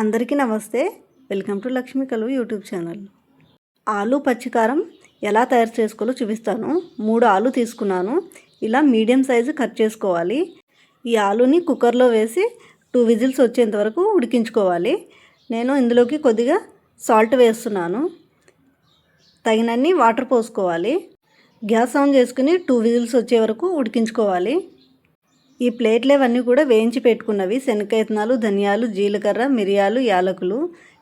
అందరికీ నమస్తే. Welcome to Lakshmi Kaluvu YouTube channel. ఆలు పచ్చికారం ఎలా తయారు చేసుకోవాలో చూపిస్తాను. మూడు ఆలు తీసుకున్నాను. ఇలా మీడియం సైజు కట్ చేసుకోవాలి. ఈ ఆలుని కుక్కర్లో వేసి టూ విజిల్స్ వచ్చేంత వరకు ఉడికించుకోవాలి. నేను ఇందులోకి కొద్దిగా సాల్ట్ వేస్తున్నాను. తగినన్ని వాటర్ పోసుకోవాలి. గ్యాస్ ఆన్ చేసుకుని టూ విజిల్స్ వచ్చే వరకు ఉడికించుకోవాలి. ఈ ప్లేట్లు ఇవన్నీ కూడా వేయించి పెట్టుకున్నవి. శనగైతనాలు ధనియాలు జీలకర్ర మిరియాలు యాలకులు.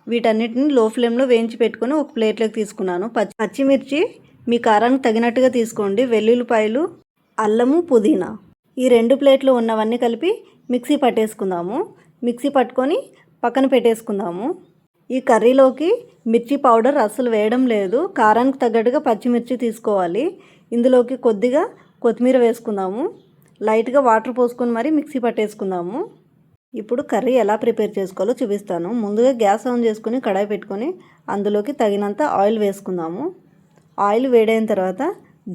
వీటన్నిటిని లో ఫ్లేమ్లో వేయించి పెట్టుకొని ఒక ప్లేట్లోకి తీసుకున్నాను. పచ్చి పచ్చిమిర్చి మీ కారానికి తగినట్టుగా తీసుకోండి. వెల్లుల్లిపాయలు అల్లము పుదీనా. ఈ రెండు ప్లేట్లు ఉన్నవన్నీ కలిపి మిక్సీ పట్టేసుకుందాము. మిక్సీ పట్టుకొని పక్కన పెట్టేసుకుందాము. ఈ కర్రీలోకి మిర్చి పౌడర్ అస్సలు వేయడం లేదు. కారానికి తగ్గట్టుగా పచ్చిమిర్చి తీసుకోవాలి. ఇందులోకి కొద్దిగా కొత్తిమీర వేసుకుందాము. లైట్గా వాటర్ పోసుకొని మరీ మిక్సీ పట్టేసుకుందాము. ఇప్పుడు కర్రీ ఎలా ప్రిపేర్ చేసుకోవాలో చూపిస్తాను. ముందుగా గ్యాస్ ఆన్ చేసుకుని కడాయి పెట్టుకొని అందులోకి తగినంత ఆయిల్ వేసుకుందాము. ఆయిల్ వేడైన తర్వాత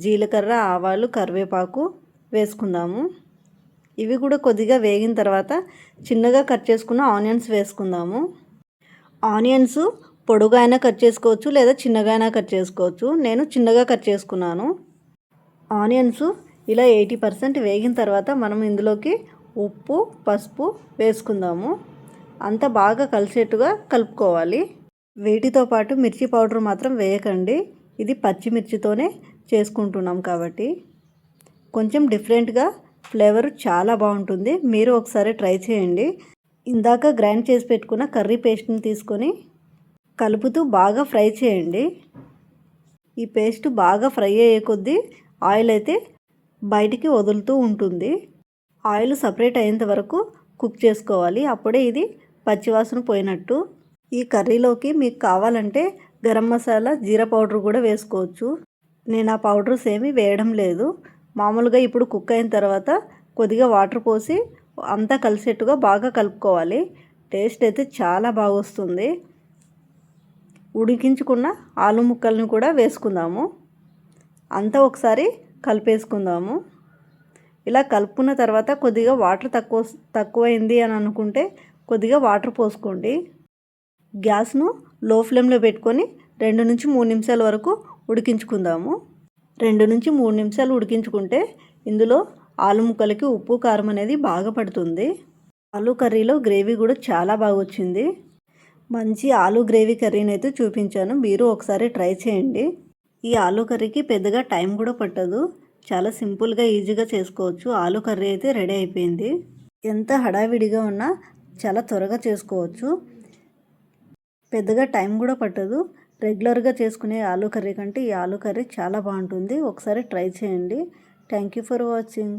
జీలకర్ర ఆవాలు కరివేపాకు వేసుకుందాము. ఇవి కూడా కొద్దిగా వేగిన తర్వాత చిన్నగా కట్ చేసుకున్న ఆనియన్స్ వేసుకుందాము. ఆనియన్స్ పొడుగా అయినా కట్ చేసుకోవచ్చు లేదా చిన్నగా అయినా కట్ చేసుకోవచ్చు. నేను చిన్నగా కట్ చేసుకున్నాను. ఆనియన్స్ ఇలా ఎయిటీ పర్సెంట్ వేగిన తర్వాత మనం ఇందులోకి ఉప్పు పసుపు వేసుకుందాము. అంతా బాగా కలిసేట్టుగా కలుపుకోవాలి. వీటితో పాటు మిర్చి పౌడర్ మాత్రం వేయకండి. ఇది పచ్చిమిర్చితోనే చేసుకుంటున్నాం కాబట్టి. కొంచెం డిఫరెంట్గా ఫ్లేవర్ చాలా బాగుంటుంది. మీరు ఒకసారి ట్రై చేయండి. ఇందాక గ్రైండ్ చేసి పెట్టుకున్న కర్రీ పేస్ట్ని తీసుకొని కలుపుతూ బాగా ఫ్రై చేయండి. ఈ పేస్ట్ బాగా ఫ్రై అయ్యే కొద్దీ ఆయిల్ అయితే బయటికి వదులుతూ ఉంటుంది. ఆయిల్ సపరేట్ అయ్యేంత వరకు కుక్ చేసుకోవాలి. అప్పుడే ఇది పచ్చివాసన పోయినట్టు. ఈ కర్రీలోకి మీకు కావాలంటే గరం మసాలా జీరా పౌడర్ కూడా వేసుకోవచ్చు. నేను ఆ పౌడర్స్ ఏమీ వేయడం లేదు. మామూలుగా ఇప్పుడు కుక్ అయిన తర్వాత కొద్దిగా వాటర్ పోసి అంతా కలిసేట్టుగా బాగా కలుపుకోవాలి. టేస్ట్ అయితే చాలా బాగా వస్తుంది. ఉడికించుకున్న ఆలు ముక్కల్ని కూడా వేసుకుందాము. అంతా ఒకసారి కలిపేసుకుందాము. ఇలా కలుపుకున్న తర్వాత కొద్దిగా వాటర్ తక్కువ తక్కువైంది అని అనుకుంటే కొద్దిగా వాటర్ పోసుకోండి. గ్యాస్ను లో ఫ్లేమ్లో పెట్టుకొని రెండు నుంచి మూడు నిమిషాల వరకు ఉడికించుకుందాము. రెండు నుంచి మూడు నిమిషాలు ఉడికించుకుంటే ఇందులో ఆలు ముక్కలకి ఉప్పు కారం అనేది బాగా పడుతుంది. ఆలు కర్రీలో గ్రేవీ కూడా చాలా బాగా వచ్చింది. మంచి ఆలు గ్రేవీ కర్రీని అయితే చూపించాను. మీరు ఒకసారి ట్రై చేయండి. ఈ ఆలు కర్రీకి పెద్దగా టైం కూడా పట్టదు. చాలా సింపుల్గా ఈజీగా చేసుకోవచ్చు. ఆలు కర్రీ అయితే రెడీ అయిపోయింది. ఎంత హడావిడిగా ఉన్నా చాలా త్వరగా చేసుకోవచ్చు. పెద్దగా టైం కూడా పట్టదు. రెగ్యులర్గా చేసుకునే ఆలు కర్రీ కంటే ఈ ఆలు కర్రీ చాలా బాగుంటుంది. ఒకసారి ట్రై చేయండి. Thank you for watching.